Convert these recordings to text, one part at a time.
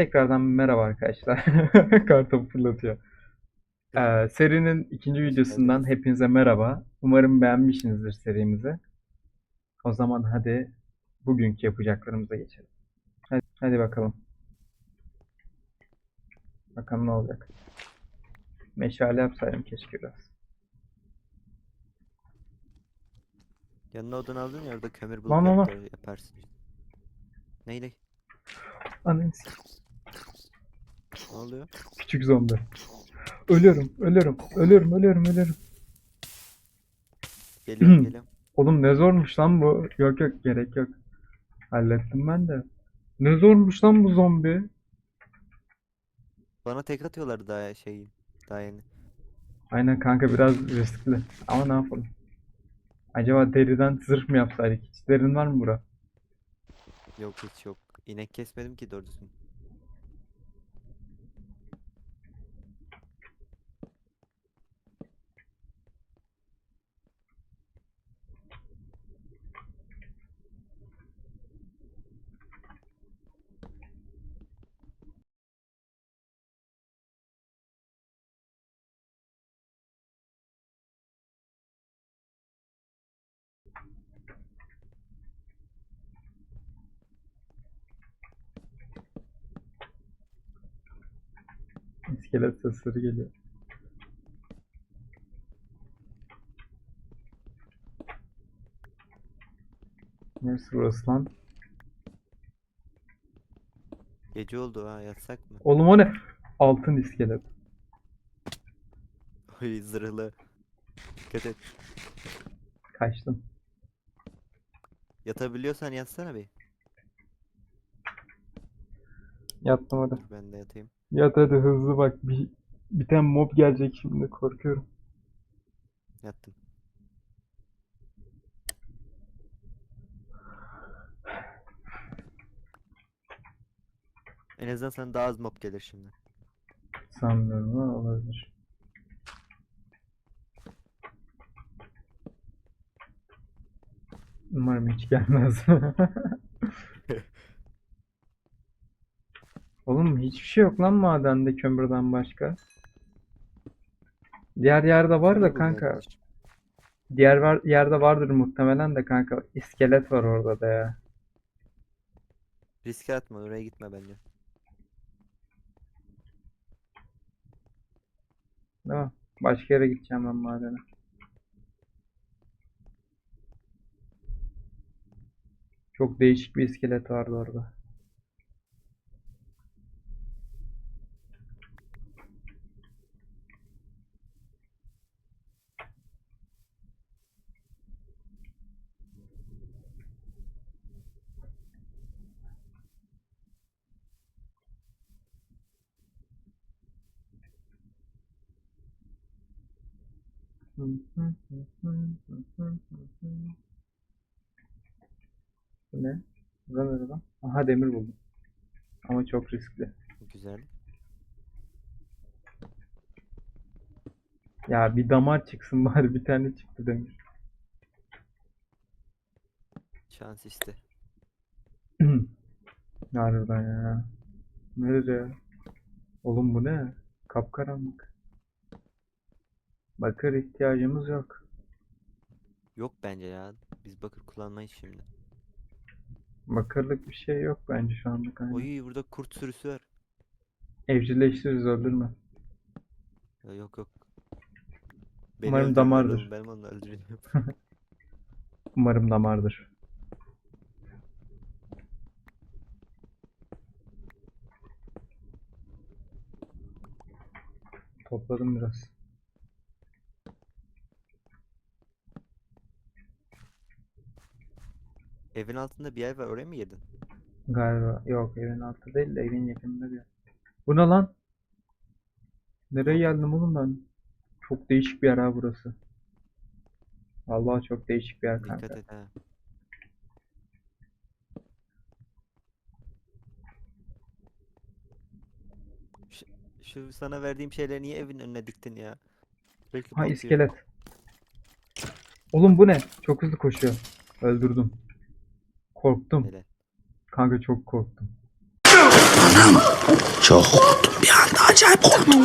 Tekrardan merhaba arkadaşlar. Kartopu fırlatıyor. Ee, serinin ikinci videosundan hepinize merhaba. Umarım beğenmişsinizdir serimizi. O zaman hadi bugünkü yapacaklarımıza geçelim. Hadi, hadi bakalım. Bakalım ne olacak. Meşale yapsaydım keşke biraz. Yanına odun aldın ya orada kömür bulup Lan, lan, lan. yapar- yaparsın. Ney ney? Ananı s- Ne oluyor? Küçük zombi. Ölüyorum, ölüyorum, ölüyorum, ölüyorum, ölüyorum. Geliyorum geliyorum. Oğlum ne zormuş lan bu. Yok yok gerek yok. Hallettim ben de. Ne zormuş lan bu zombi. Bana tek atıyorlar daha şey daha yeni. Aynen kanka biraz riskli. Ama ne yapalım. Acaba deriden zırh mı yapsaydık? Hiç derin var mı bura? Yok hiç yok. İnek kesmedim ki doğru düzgün. İskelet sesleri geliyor. Neresi burası lan? Gece oldu ha yatsak mı? Oğlum o ne? Altın iskelet. Oy zırhlı. Dikkat et. Kaçtım. Yatabiliyorsan yatsana bir. Yattım hadi. Ben de yatayım. Yat hadi hızlı bak. Bir, bir tane mob gelecek şimdi korkuyorum. Yattım. En azından sana daha az mob gelir şimdi. Sanmıyorum ama olabilir. Umarım hiç gelmez. Oğlum hiçbir şey yok lan madende kömürden başka. Diğer yerde var da kanka. Diğer var, yerde vardır muhtemelen de kanka. İskelet var orada da ya. Riske atma oraya gitme bence. Değil mi? Başka yere gideceğim ben madene. Çok değişik bir iskelet vardı orada. Bu ne? Burada ne lan? Aha demir buldum. Ama çok riskli. Güzel. Ya bir damar çıksın bari bir tane çıktı demir. Şans işte. Harbiden ya. Nerede ya? Oğlum bu ne? Kapkaranlık. Bakır ihtiyacımız yok. Yok bence ya. Biz bakır kullanmayız şimdi. Bakırlık bir şey yok bence şu anda. Oy burada kurt sürüsü var. Evcilleştiririz öldürme. Ya yok yok. Beni Umarım damardır. Ben onu öldüreceğim. Umarım damardır. Topladım biraz. Evin altında bir yer var oraya mı girdin? Galiba. Yok evin altı değil de evin yakınında bir yer. Bu ne lan? Nereye geldim oğlum ben? Çok değişik bir yer ha burası. Vallahi çok değişik bir yer Dikkat kanka. et ha. Şu, şu sana verdiğim şeyleri niye evin önüne diktin ya? Sürekli Ha batıyor. iskelet. Oğlum bu ne? Çok hızlı koşuyor. Öldürdüm. Korktum. Hele. Kanka çok korktum. Anam çok korktum bir anda acayip korktum.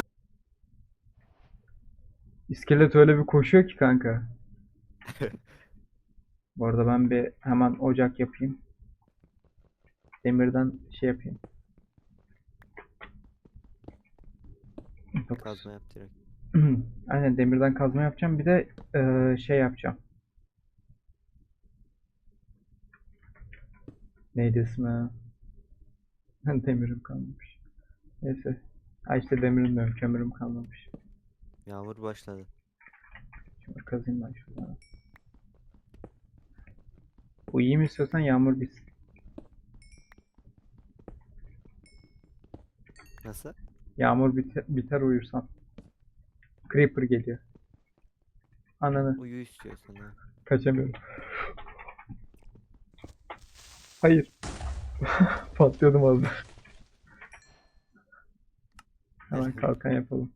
İskelet öyle bir koşuyor ki kanka. Bu arada ben bir hemen ocak yapayım. Demirden şey yapayım. Kazma yap direkt. Aynen demirden kazma yapacağım. Bir de eee, şey yapacağım. Neydi ismi? Demirim kalmamış. Neyse. Ha işte demirim diyorum. Kömürüm kalmamış. Yağmur başladı. Şöyle kazayım ben şuradan. Uyuyayım istiyorsan yağmur bitsin. Nasıl? Yağmur biter, biter uyursan. Creeper geliyor. Ananı Uyu istiyorsan ha. kaçamıyorum. Hayır. Patlıyordum az. Hemen kalkan yapalım.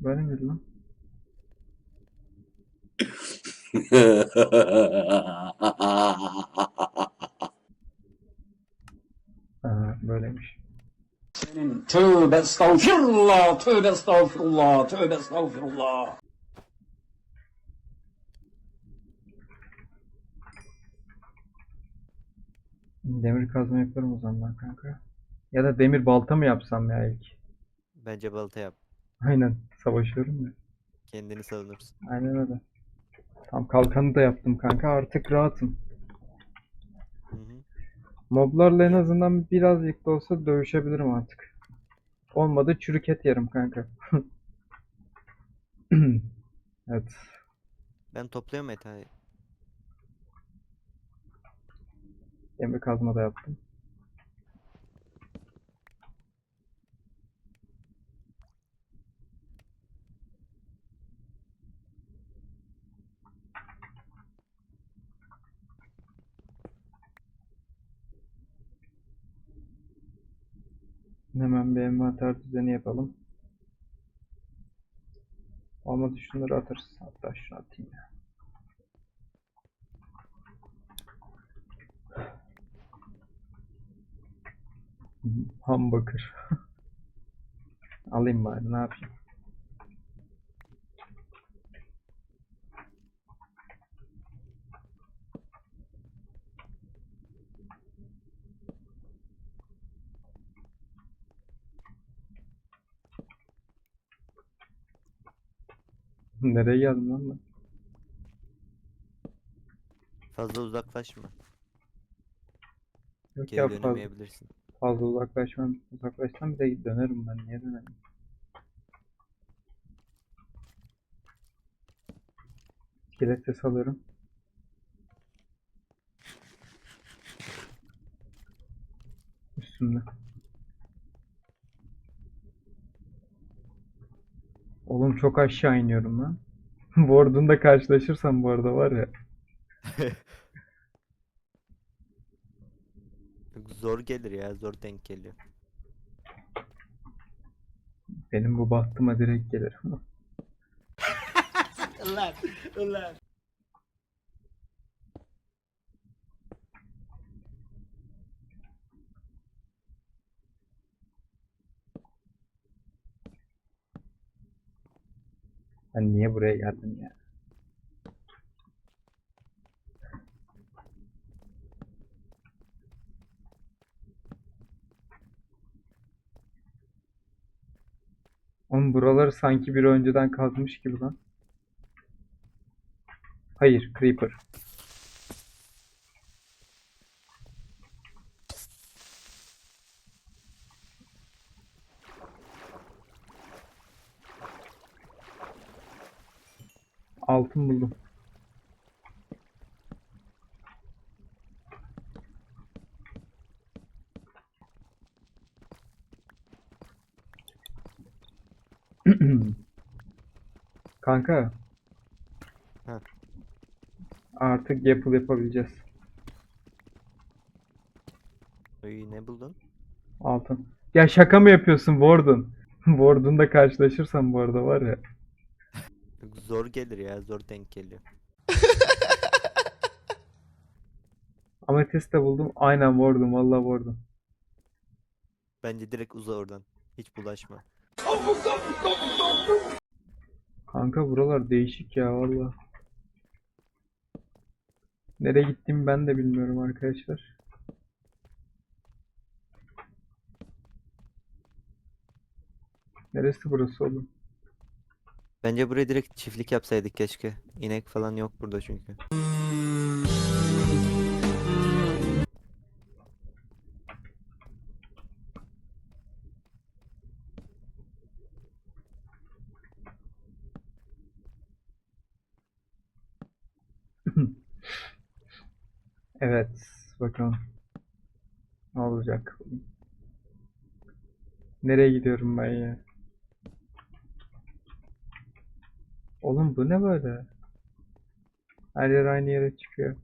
Böyle miydi lan? Aha, böyleymiş. Senin tövbe estağfirullah, tövbe estağfirullah, tövbe estağfirullah. Demir kazma yaparım o zaman ben kanka. Ya da demir balta mı yapsam ya ilk? Bence balta yap. Aynen. Savaşıyorum ya. Kendini savunursun. Aynen öyle. Tam kalkanı da yaptım kanka. Artık rahatım. Hı hı. Moblarla en azından birazcık da olsa dövüşebilirim artık. Olmadı çürük et yerim kanka. Evet. Ben topluyorum metayı. Demir kazma da yaptım. Hemen bir envanter düzeni yapalım. Olmadı şunları atarız. Hatta şunu atayım ya. Ham bakır. Alayım bari ne yapayım. Nereye geldim lan ben? Fazla uzaklaşma. Yok Geri ya fazla, dönemeyebilirsin. Fazla uzaklaşmam. Uzaklaşsam bir de dönerim ben. Niye dönerim? İskelet ses alıyorum. Üstümde. Oğlum çok aşağı iniyorum lan. Warden'da karşılaşırsam bu arada var ya. Zor gelir ya. Zor denk geliyor. Benim bu bahtıma direkt gelir. Ben niye buraya geldim ya? Oğlum buraları sanki bir önceden kazmış gibi lan. Hayır, Creeper. Altın buldum. Kanka. Ha. Artık Apple yapabileceğiz. Uyu ne buldun? Altın. Ya şaka mı yapıyorsun Warden? Warden'da karşılaşırsam bu arada var ya. Zor gelir ya. Zor denk geliyor. Ametist de buldum. Aynen vurdum. Vallahi vurdum. Bence direkt uza oradan. Hiç bulaşma. Kanka buralar değişik ya valla. Nereye gittiğimi ben de bilmiyorum arkadaşlar. Neresi burası oğlum? Bence buraya direkt çiftlik yapsaydık keşke. İnek falan yok burada çünkü. Evet, bakalım. Ne olacak? Nereye gidiyorum ben ya? Oğlum bu ne böyle? Her yer aynı yere çıkıyor.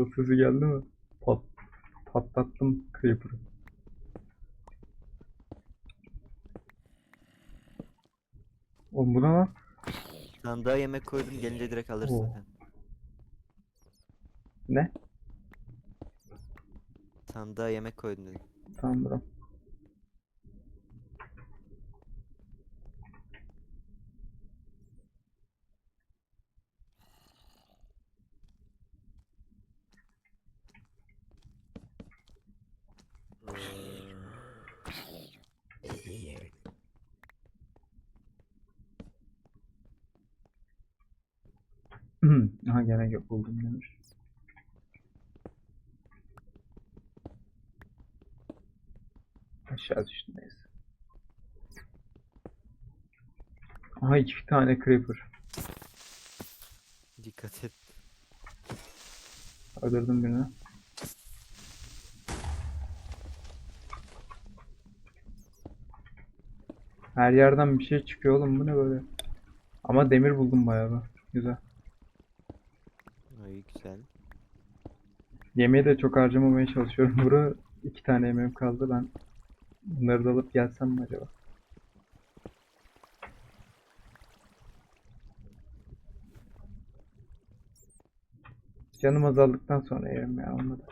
Bomba sesi geldi mi? Pat, patlattım Creeper'ı. Oğlum bu ne lan? Sandığa yemek koydum gelince direkt alırsın Oo. Ne? Sandığa yemek koydum dedim. Tamam bro. Aha gene gö- buldum demiş. Aşağı düştüm neyse. Aha iki tane creeper. Dikkat et. Öldürdüm birini. Her yerden bir şey çıkıyor oğlum bu ne böyle? Ama demir buldum bayağı da. Güzel. Ay güzel. Yemeği de çok harcamamaya çalışıyorum. Bura iki tane yemeğim kaldı. Ben bunları da alıp gelsem mi acaba? Canım azaldıktan sonra yerim ya olmadı.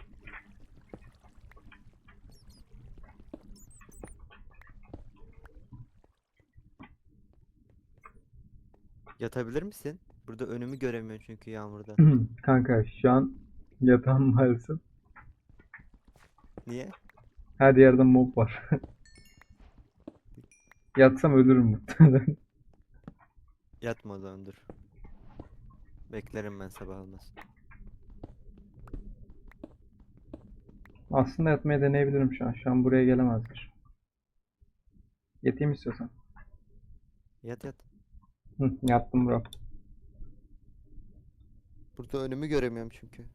Yatabilir misin? Burada önümü göremiyorum çünkü yağmurda. Kanka şu an yatağın maalesef. Niye? Her yerde mob var. Yatsam ölürüm muhtemelen. Yatma o zaman dur. Beklerim ben sabah olmaz. Aslında yatmaya deneyebilirim şu an. Şu an buraya gelemezler. Yatayım istiyorsan. Yat yat. Hı, yattım bro. Burada önümü göremiyorum çünkü.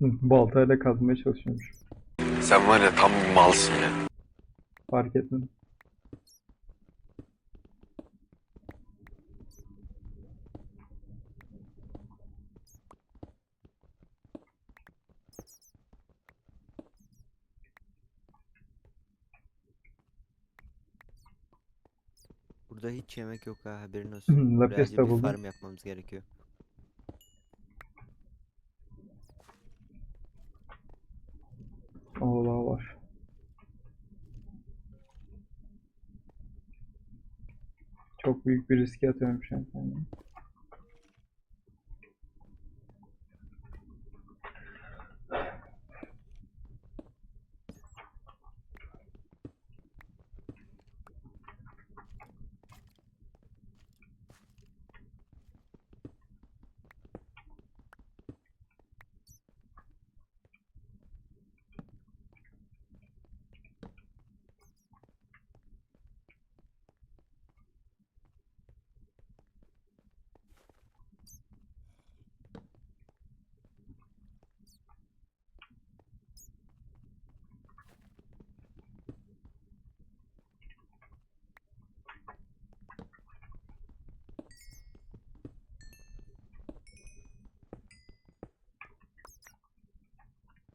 baltayla kazmaya çalışıyormuş. Sen var ya tam bir malsın ya. Fark etmedim. Burada hiç yemek yok ha haberin olsun. Buraya lapis acil de bir buldum. farm yapmamız gerekiyor. Allah var. Çok büyük bir riske atıyorum şu an kendimi.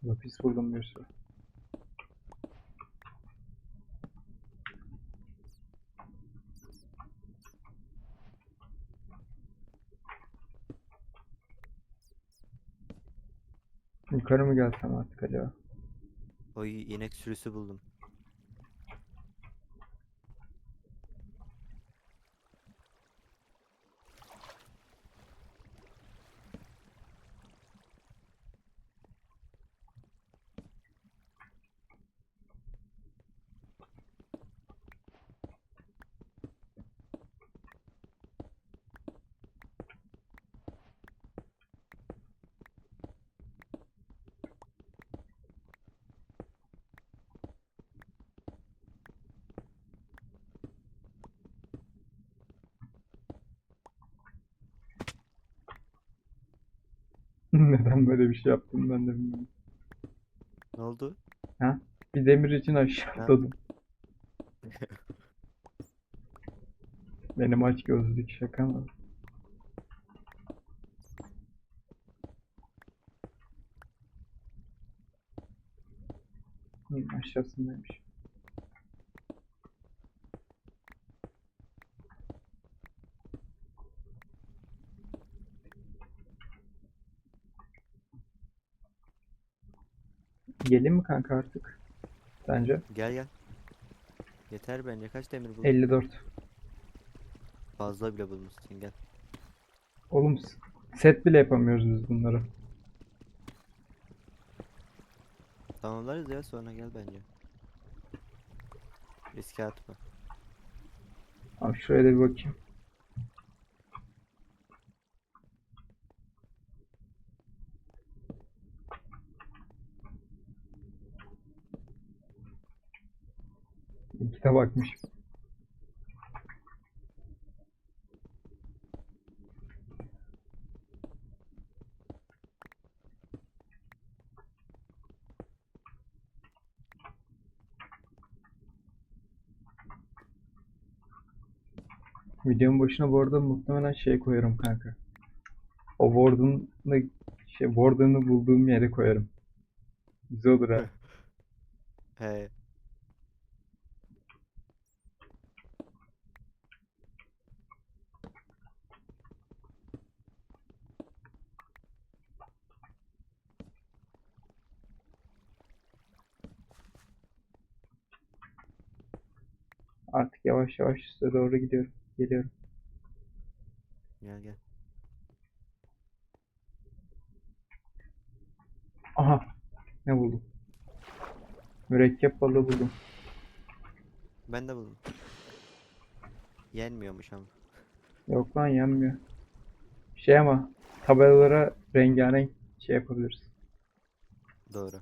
Lapis buldum bir sürü. Yukarı mı gelsem artık acaba? Oy inek sürüsü buldum. Neden böyle bir şey yaptım ben de bilmiyorum. Ne oldu? Bir demir için aşağı Ha. atladım. Benim aç gözlük şaka mı? Hı, aşağısındaymış. Gelin mi kanka artık? Sence? Gel gel. Yeter bence. Kaç demir buldun? 54. Fazla bile bulmuşsun gel. Oğlum set bile yapamıyoruz biz bunları. Tamamlarız ya sonra gel bence. Riske atma. Abi da bir bakayım. İki de bakmışım. Videonun başına bu arada muhtemelen şey koyarım kanka. O Warden'ı şey Warden'ı bulduğum yere koyarım. Güzel olur ha. He. Artık yavaş yavaş üste doğru gidiyorum. Geliyorum. Gel gel. Aha. Ne buldum? Mürekkep balığı buldum. Ben de buldum. Yenmiyormuş ama. Yok lan yenmiyor. Şey ama tabelalara rengarenk şey yapabiliriz. Doğru.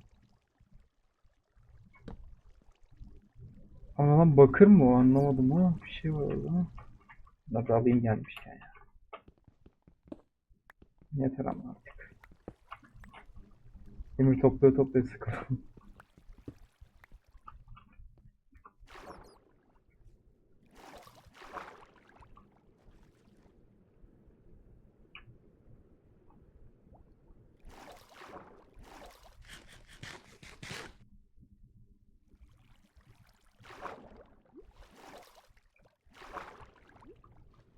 Ama lan bakır mı o anlamadım ama bir şey var orada. Bunları alayım gelmişken ya. Yeter ama artık. Demir topluyor topluyor sıkıldım.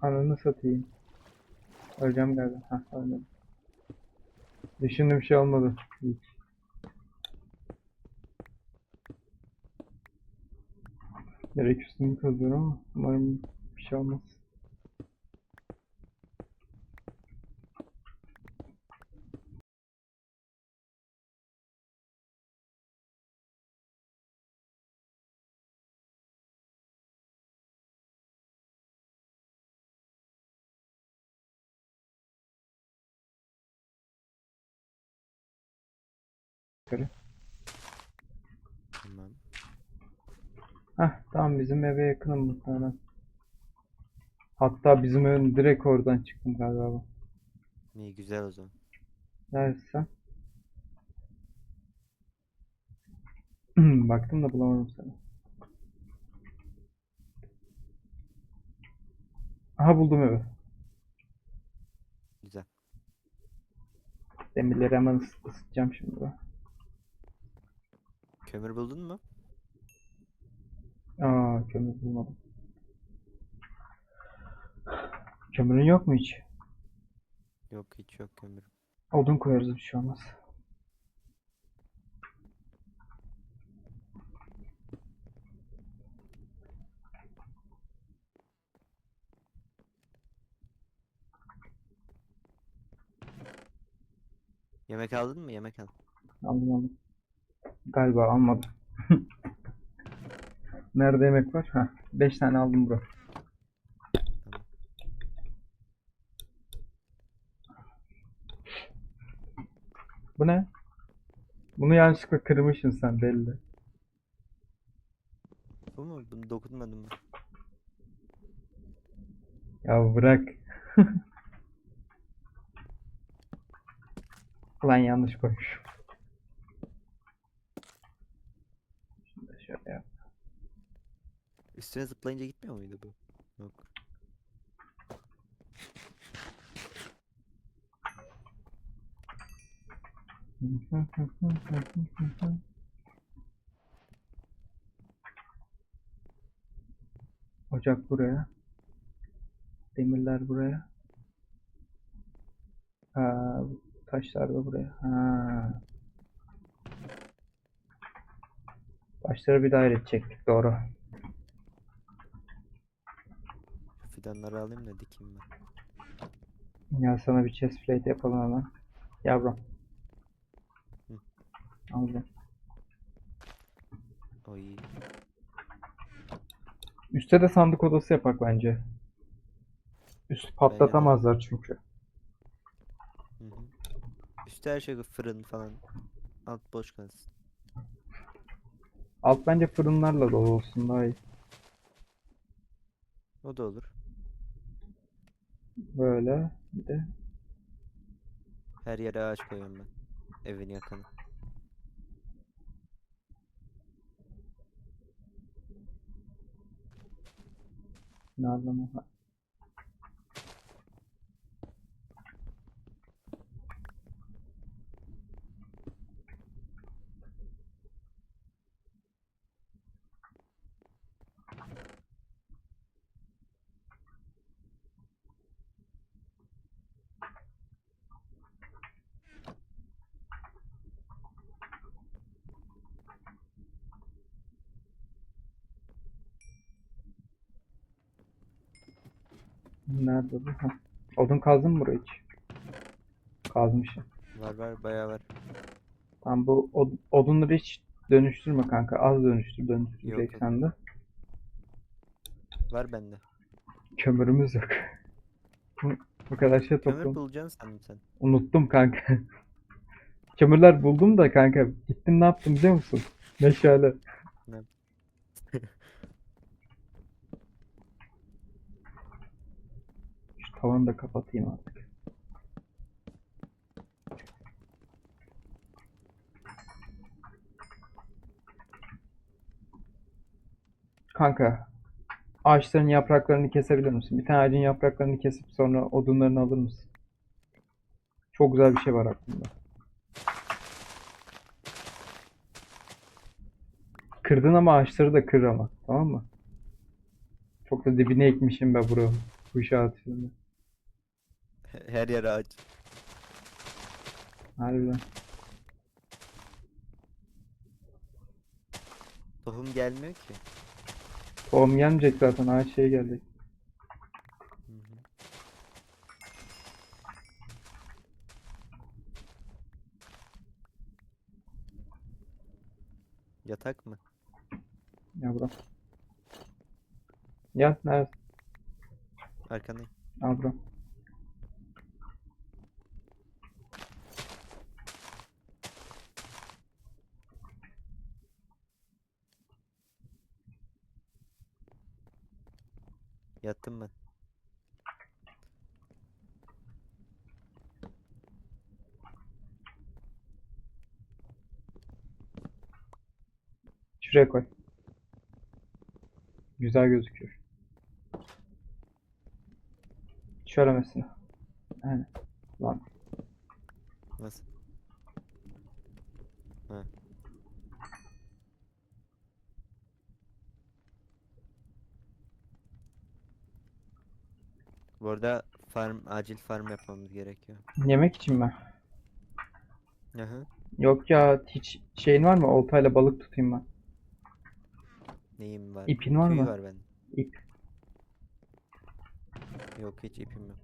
Ananı satayım. Öleceğim galiba. Hah ölmedim. Düşündüğüm şey olmadı. İyi. Direkt üstümü kazıyorum ama umarım bir şey olmaz. Yukarı. Tamam. Hah tamam bizim eve yakınım muhtemelen. Hatta bizim evin direkt oradan çıktım galiba. İyi güzel o zaman. Neredesin sen? Baktım da bulamadım seni. Aha buldum evi. Güzel. Demirleri hemen ıs- ısıtacağım şimdi ben. Kömür buldun mu? Aa kömür bulmadım. Kömürün yok mu hiç? Yok hiç yok kömür. Odun koyarız bir şey olmaz. Yemek aldın mı? Yemek al. Aldım aldım. Galiba almadım. Nerede yemek var? Ha, 5 tane aldım bro. Bu ne? Bunu yanlışlıkla kırmışsın sen belli. Bu mu? Bunu dokunmadım mı? Ya bırak. Lan yanlış koymuş. Şunu da şöyle yap. Üstüne zıplayınca gitmiyor muydu bu? Yok. Ocak buraya. Demirler buraya. Ha, taşlar da buraya. Ha. Taşları bir daire edecektik doğru. Şu fidanları alayım da dikeyim ben. Ya sana bir chest plate yapalım hemen. Yavrum. Hı. Al bunu. Oy. Üste de sandık odası yapak bence. Üst patlatamazlar çünkü. Hı hı. Üstü her şey fırın falan. Alt boş kalsın. Alt bence fırınlarla dolu olsun daha iyi. O da olur. Böyle. Bir de Her yere ağaç koyuyorum ben. Evin yakını. nereden o? Ha. Nerede bu? Ha. Odun kazdın mı buraya hiç? Kazmışım. Var var bayağı var. Tamam bu od- odunları hiç dönüştürme kanka. Az dönüştür dönüştüreceksen de. Var bende. Kömürümüz yok. Bu, bu kadar şey Kömür topladım. bulacaksın sandım sen. Unuttum kanka. Kömürler buldum da kanka. Gittim ne yaptım biliyor musun? Meşale. Ne? Şu tavanı da kapatayım artık. Kanka, ağaçların yapraklarını kesebilir misin? Bir tane ağacın yapraklarını kesip sonra odunlarını alır mısın? Çok güzel bir şey var aklımda. Kırdın ama ağaçları da kır ama, tamam mı? Çok da dibine ekmişim ben bura. Bu işaretini. He- Her yer ağaç. Harbiden. Tohum gelmiyor ki. Tohum gelmeyecek zaten ağaç şey gelecek. Hı hı. Yatak mı? Ya bura. Gel nerede? Arkandayım. Al bura. Yattım ben. Şuraya koy. Güzel gözüküyor. Şöyle mesela. Aynen. Lan. Nasıl? Ha. Bu arada farm acil farm yapmamız gerekiyor. Yemek için mi? Hı hı. Yok ya hiç şeyin var mı? Oltayla balık tutayım ben. Neyim var? İpin var Tüy mı? var bende. İp. Yok hiç ipim yok.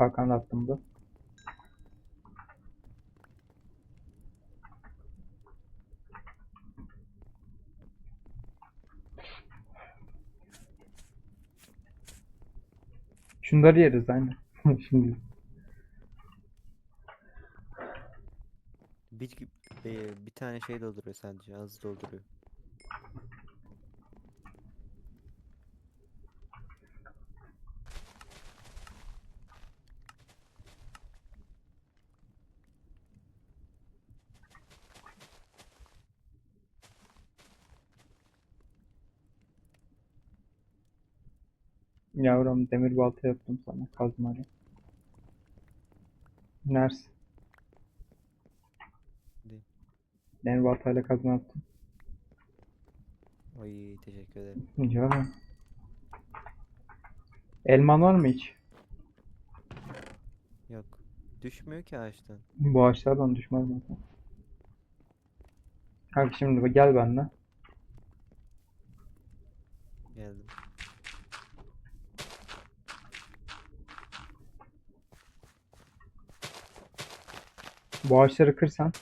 Kalkan da attım da. Şunları yeriz aynen. Şimdi. Bir, e, bir tane şey dolduruyor sadece. Az dolduruyor. Yavrum demir balta yaptım sana kazmayla. Değil. Demir baltayla kazma yaptım. Oy teşekkür ederim. Yavrum. Elman var mı hiç? Yok. Düşmüyor ki ağaçtan. Bu ağaçlardan düşmez zaten. Kanka şimdi gel benimle. Geldim. Bu ağaçları kırsan.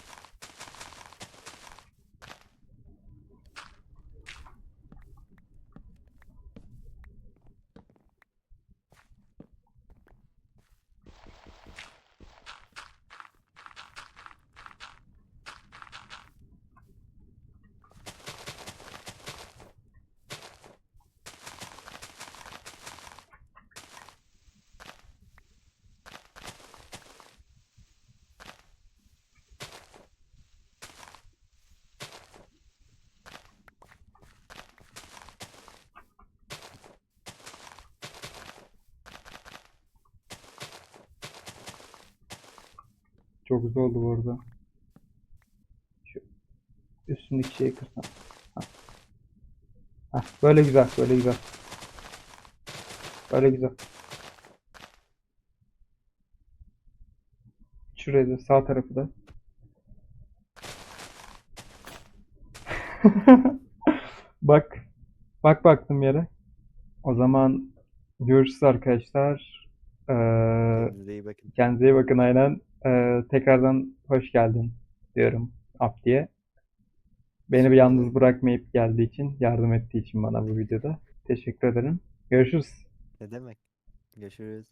Çok güzel oldu bu arada. Şu üstündeki şeyi kırsan. Hah. Hah, böyle güzel, böyle güzel. Böyle güzel. Şuraya da sağ tarafı da. Bak. Bak baktım yere. O zaman görüşürüz arkadaşlar. Ee, Kendinize iyi bakın. Kendinize iyi bakın aynen. Ee, tekrardan hoş geldin diyorum Abdi'ye. Beni bir yalnız bırakmayıp geldiği için, yardım ettiği için bana bu videoda. Teşekkür ederim. Görüşürüz. Ne demek? Görüşürüz.